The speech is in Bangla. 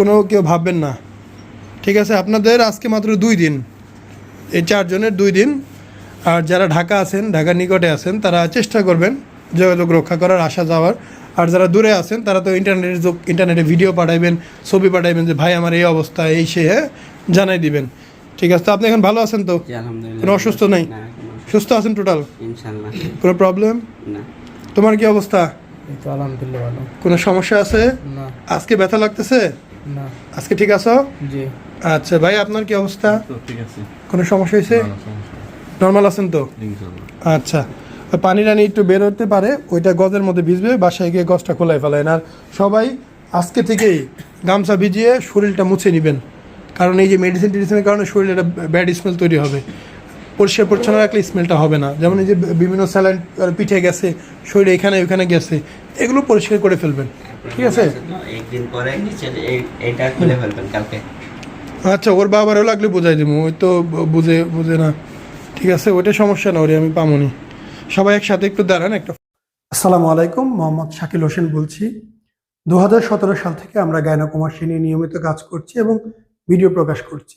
কোনো কেউ ভাববেন না। ঠিক আছে? আপনাদের আজকে মাত্র দুই দিন। এই চারজনের দুই দিন। আর যারা ঢাকা আছেন ঢাকার নিকটে আছেন তারা চেষ্টা করবেন যোগাযোগ রক্ষা করার আসা যাওয়ার। আর যারা দূরে আছেন তারা তো ইন্টারনেটে যোগ- ইন্টারনেটে ভিডিও পাঠাইবেন ছবি পাঠাইবেন যে ভাই আমার এই অবস্থা এই সে হ্যাঁ জানাই দিবেন। ঠিক আছে? তো আপনি এখন ভালো আছেন তো? কোনো অসুস্থ নেই? সুস্থ আছেন টোটাল কোনো প্রবলেম তোমার কি অবস্থা? এই তো আলহামদুলিল্লাহ ভালো। কোনো সমস্যা আছে? না। আজকে ব্যথা লাগতেছে? না। আজকে ঠিক আছো? জি। আচ্ছা ভাই আপনার কি অবস্থা? তো ঠিক আছে। কোনো সমস্যা হয়েছে? না, নর্মাল আছেন তো? আচ্ছা পানি টানি একটু বের হতে পারে ওইটা গজের মধ্যে ভিজবে বাসায় গিয়ে গজটা খোলাই ফেলেন আর সবাই আজকে থেকেই গামছা ভিজিয়ে শরীরটা মুছে নেবেন। কারণ এই যে মেডিসিন টেডিসিনের কারণে শরীরে একটা ব্যাড স্মেল তৈরি হবে। পরিষ্কার পরিচ্ছন্ন রাখলে স্মেলটা হবে না। যেমন এই যে বিভিন্ন স্যালাইন পিঠে গেছে শরীরে এখানে ওখানে গেছে এগুলো পরিষ্কার করে ফেলবেন। ঠিক আছে? একদিন পরে নিচে খুলে ফেলবেন কালকে। আচ্ছা ওর বাবারও লাগলে বোঝাই দেবো ওই তো বুঝে বুঝে না। ঠিক আছে ওইটা সমস্যা না ওরে আমি পামনি। সবাই একসাথে একটু দাঁড়ান একটা আসসালামু আলাইকুম মোহাম্মদ শাকিল হোসেন বলছি। দু হাজার সতেরো সাল থেকে আমরা গায়নাকুমাসী নিয়ে নিয়মিত কাজ করছি এবং ভিডিও প্রকাশ করছি।